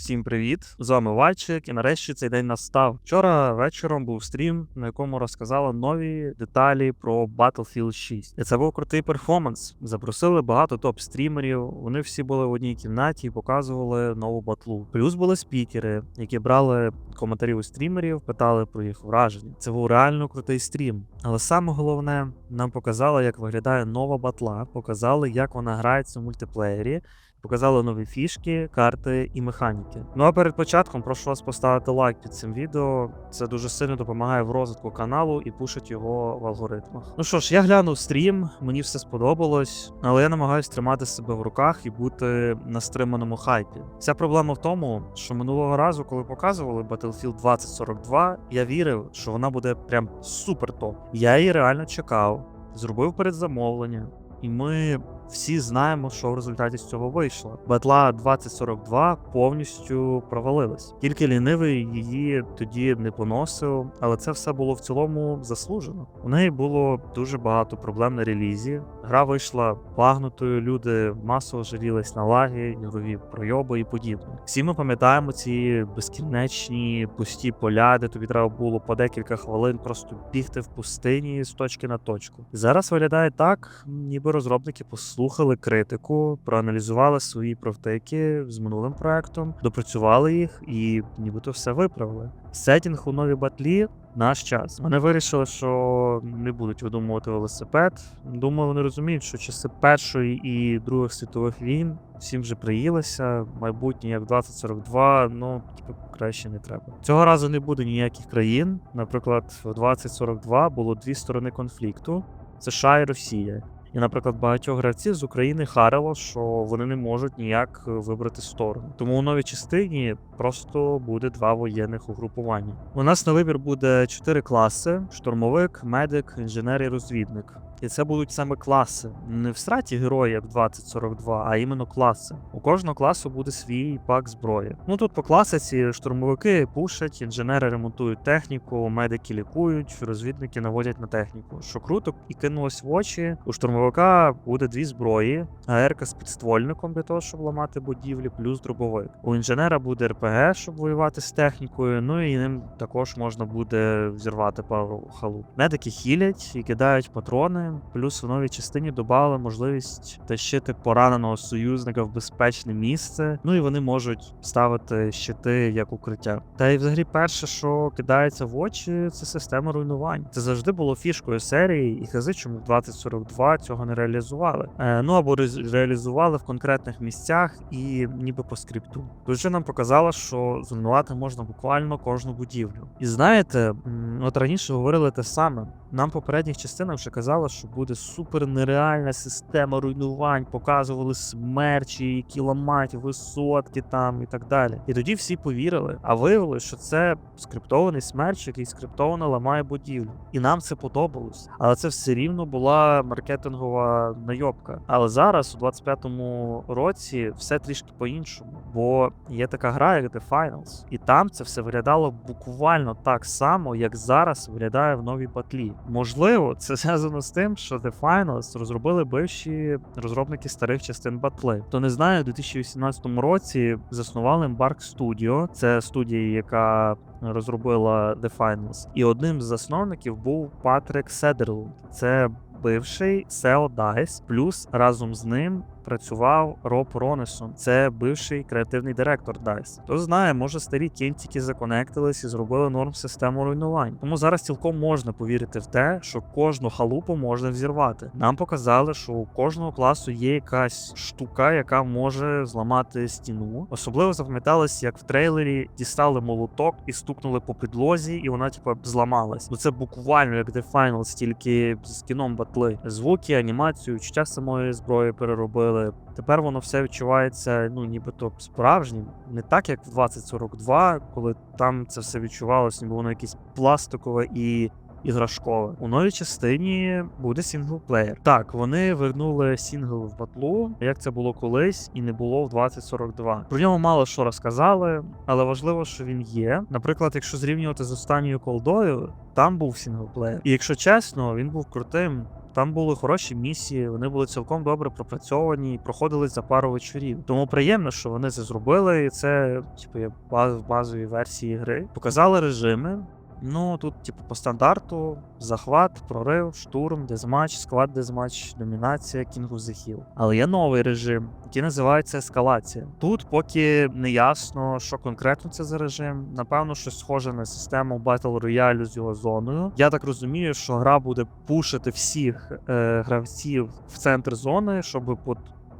Всім привіт! З вами Вальчик, і нарешті цей день настав. Вчора вечором був стрім, на якому розказала нові деталі про Battlefield 6. І це був крутий перформанс. Запросили багато топ-стрімерів. Вони всі були в одній кімнаті і показували нову батлу. Плюс були спікери, які брали коментарі у стрімерів, питали про їх враження. Це був реально крутий стрім. Але саме головне, нам показали, як виглядає нова батла, показали, як вона грається в мультиплеєрі. Показали нові фішки, карти і механіки. Ну а перед початком прошу вас поставити лайк під цим відео. Це дуже сильно допомагає в розвитку каналу і пушить його в алгоритмах. Ну що ж, я глянув стрім, мені все сподобалось, але я намагаюся тримати себе в руках і бути на стриманому хайпі. Вся проблема в тому, що минулого разу, коли показували Battlefield 2042, я вірив, що вона буде прям супер топ. Я її реально чекав, зробив передзамовлення, і ми всі знаємо, що в результаті з цього вийшло. Батла 2042 повністю провалилась. Тільки лінивий її тоді не поносив, але це все було в цілому заслужено. У неї було дуже багато проблем на релізі. Гра вийшла багнутою, люди масово жалілись на лаги, ігрові пройоби і подібне. Всі ми пам'ятаємо ці безкінечні пусті поля, де тобі треба було по декілька хвилин просто бігти в пустині з точки на точку. Зараз виглядає так, ніби розробники послухали критику, проаналізували свої провтики з минулим проектом, допрацювали їх і нібито все виправили. Сетінг у новій батлі наш час. Вони вирішили, що не будуть видумувати велосипед. Думаю, вони розуміють, що часи першої і других світових війн всім вже приїлися. Майбутнє як 2042, ну типу, краще не треба. Цього разу не буде ніяких країн. Наприклад, в 2042 було дві сторони конфлікту: США і Росія. І, наприклад, багатьох гравців з України харило, що вони не можуть ніяк вибрати сторону. Тому у новій частині просто буде два воєнних угрупування. У нас на вибір буде чотири класи: штурмовик, медик, інженер і розвідник. І це будуть саме класи, не в страті герої, як в 2042, а іменно класи. У кожного класу буде свій пак зброї. Ну тут по класиці штурмовики пушать, інженери ремонтують техніку, медики лікують, розвідники наводять на техніку. Що круто і кинулось в очі. У штурмовика буде дві зброї: АРК з підствольником для того, щоб ламати будівлі, плюс дробовик. У інженера буде РПГ, щоб воювати з технікою. Ну і ним також можна буде взірвати пару халуп. Медики хілять і кидають патрони. Плюс в новій частині додали можливість тащити пораненого союзника в безпечне місце. Ну і вони можуть ставити щити як укриття. Та й взагалі, перше, що кидається в очі, це система руйнувань. Це завжди було фішкою серії, і хази, чому в 2042 цього не реалізували. Е, ну або ре- реалізували в конкретних місцях і ніби по скрипту. Тут же нам показало, що зруйнувати можна буквально кожну будівлю. І знаєте, от раніше говорили те саме. Нам попередніх частинах вже казали, що буде супер нереальна система руйнувань, показували смерчі, які ламають висотки там і так далі. І тоді всі повірили, а виявилось, що це скриптований смерч, який скриптовано ламає будівлю. І нам це подобалось. Але це все рівно була маркетингова найобка. Але зараз, у 25-му році, все трішки по-іншому. Бо є така гра, як The Finals, і там це все виглядало буквально так само, як зараз виглядає в новій батлі. Можливо, це зв'язано з тим, що The Finals розробили бивші розробники старих частин батли. Хто не знає, у 2018 році заснували Embark Studio. Це студія, яка розробила The Finals. І одним з засновників був Патрик Седерлунд. Це бивший SEO DICE, плюс разом з ним працював Роб Ронесон. Це бивший креативний директор DICE. Хто знає, може старі кінтики законектились і зробили норм систему руйнувань. Тому зараз цілком можна повірити в те, що кожну халупу можна взірвати. Нам показали, що у кожного класу є якась штука, яка може зламати стіну. Особливо запам'яталось, як в трейлері дістали молоток і стукнули по підлозі, і вона типу зламалась. Ну це буквально як The Finals, тільки з кіном батли. Звуки, анімацію, чуття самої зброї переробили. Тепер воно все відчувається, ну нібито справжнім, не так як в 2042, коли там це все відчувалося, ніби воно якесь пластикове і. Іграшкове у новій частині буде сінглплеєр. Так, вони вернули сінгл в батлу, як це було колись, і не було в 2042. Про нього мало що розказали, але важливо, що він є. Наприклад, якщо зрівнювати з останньою колдою, там був сінглплеєр. І якщо чесно, він був крутим. Там були хороші місії, вони були цілком добре пропрацьовані і проходили за пару вечорів. Тому приємно, що вони це зробили, і це типу є баз в базовій версії гри. Показали режими. Ну тут, типу, по стандарту: захват, прорив, штурм, дезматч, склад дезматч, домінація, of the Але є новий режим, який називається ескалація. Тут поки не ясно, що конкретно це за режим. Напевно, щось схоже на систему Battle Royale з його зоною. Я так розумію, що гра буде пушити всіх е, гравців в центр зони, щоб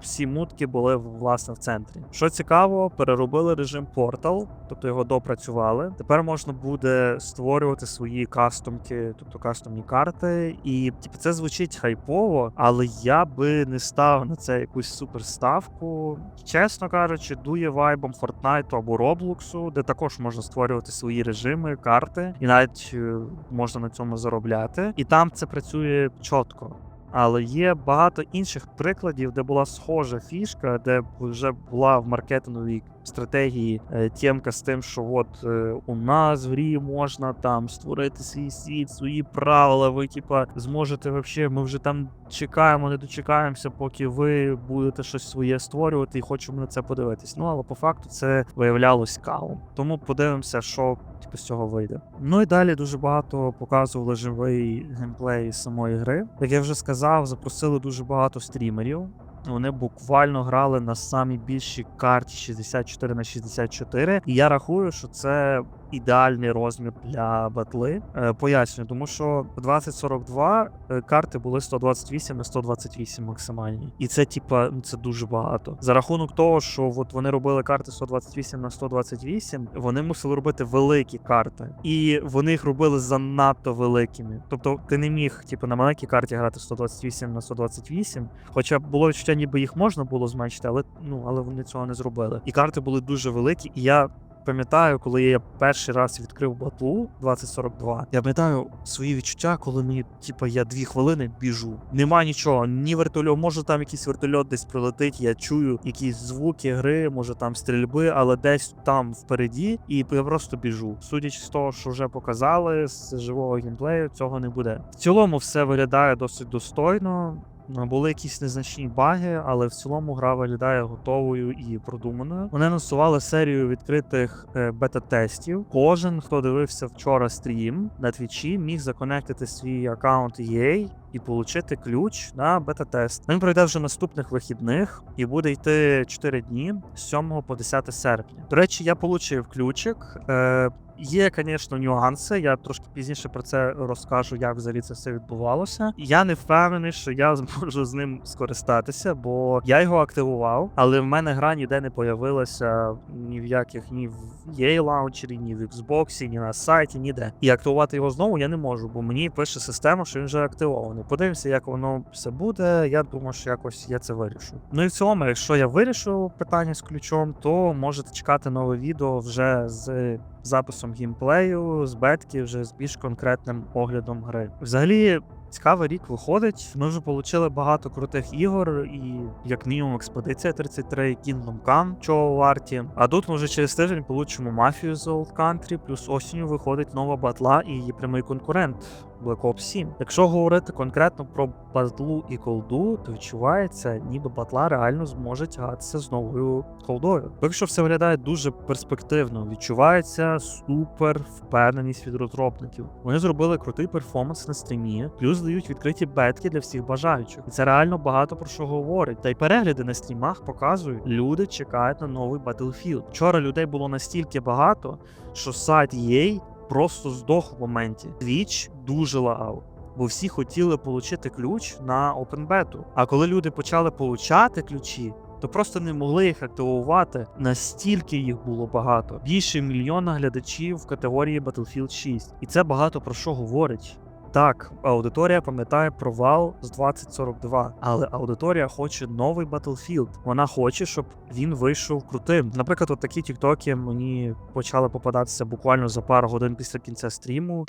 всі мутки були власне в центрі. Що цікаво, переробили режим Portal, тобто його допрацювали. Тепер можна буде створювати свої кастомки, тобто кастомні карти. І типу, це звучить хайпово, але я би не став на це якусь суперставку. Чесно кажучи, дує вайбом Fortnite або Роблоксу, де також можна створювати свої режими, карти, і навіть е, можна на цьому заробляти. І там це працює чітко. Але є багато інших прикладів, де була схожа фішка, де вже була в маркетинговій стратегії е, тємка з тим, що от е, у нас в грі можна там створити свій світ, свої правила. Ви типа зможете вообще, ми вже там чекаємо, не дочекаємося, поки ви будете щось своє створювати і хочемо на це подивитись. Ну але по факту це виявлялось калом. Тому подивимося, що типу, з цього вийде. Ну і далі дуже багато показували живий геймплей самої гри. Як я вже сказав, запросили дуже багато стрімерів. Вони буквально грали на самій більшій карті 64 на 64. І я рахую, що це ідеальний розмір для батли. Е, пояснюю, тому що 2042 е, карти були 128 на 128 максимальні. І це, типа, ну це дуже багато. За рахунок того, що от вони робили карти 128 на 128, вони мусили робити великі карти. І вони їх робили занадто великими. Тобто ти не міг, типу, на маленькій карті грати 128 на 128, хоча було відчуття, ніби їх можна було зменшити, але ну але вони цього не зробили. І карти були дуже великі, і я пам'ятаю, коли я перший раз відкрив батлу 2042, я пам'ятаю свої відчуття, коли мені, типу, я дві хвилини біжу. Нема нічого, ні вертольот, може там якийсь вертольот десь прилетить, я чую якісь звуки гри, може там стрільби, але десь там впереді, і я просто біжу. Судячи з того, що вже показали з живого геймплею, цього не буде. В цілому все виглядає досить достойно. Були якісь незначні баги, але в цілому гра виглядає готовою і продуманою. Вони анонсували серію відкритих е, бета-тестів. Кожен, хто дивився вчора стрім на твічі, міг законектити свій аккаунт EA і отримати ключ на бета-тест. Він пройде вже наступних вихідних і буде йти 4 дні з 7 по 10 серпня. До речі, я отримав ключик. Е, Є, звісно, нюанси. Я трошки пізніше про це розкажу, як взагалі це все відбувалося. Я не впевнений, що я зможу з ним скористатися, бо я його активував, але в мене гра ніде не появилася ні в яких ні в EA лаунчері, ні в Xbox, ні на сайті, ніде. І активувати його знову я не можу, бо мені пише система, що він вже активований. Подивимося, як воно все буде. Я думаю, що якось я це вирішу. Ну і в цілому, якщо я вирішу питання з ключом, то можете чекати нове відео вже з записом гімплею, з бетки, вже з більш конкретним оглядом гри. Взагалі. Цікавий рік виходить. Ми вже отримали багато крутих ігор, і як мінімум експедиція 33, Kingdom Come, чого варті. А тут ми вже через тиждень получимо мафію з Old Country, плюс осінню виходить нова батла і її прямий конкурент Black Ops 7. Якщо говорити конкретно про батлу і колду, то відчувається, ніби батла реально зможе тягатися з новою колдою. Поки що все виглядає дуже перспективно. Відчувається супер впевненість від розробників. Вони зробили крутий перформанс на стрімі, плюс дають відкриті бетки для всіх бажаючих. І це реально багато про що говорить. Та й перегляди на стрімах показують, люди чекають на новий Battlefield. Вчора людей було настільки багато, що сайт EA просто здох в моменті. Твіч дуже лагав. Бо всі хотіли отримати ключ на OpenBet. А коли люди почали получати ключі, то просто не могли їх активувати. Настільки їх було багато. Більше мільйона глядачів в категорії Battlefield 6. І це багато про що говорить. Так, аудиторія пам'ятає провал з 2042, але аудиторія хоче новий Battlefield. Вона хоче, щоб він вийшов крутим. Наприклад, от такі тіктоки мені почали попадатися буквально за пару годин після кінця стріму.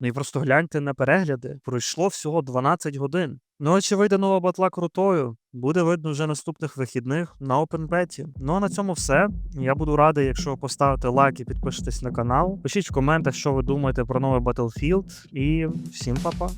Ну і просто гляньте на перегляди. Пройшло всього 12 годин. Ну, а чи вийде нова батла крутою? Буде видно вже наступних вихідних на OpenBet. Ну а на цьому все. Я буду радий, якщо ви поставите лайк і підпишетесь на канал. Пишіть в коментах, що ви думаєте про новий Battlefield. І всім па-па.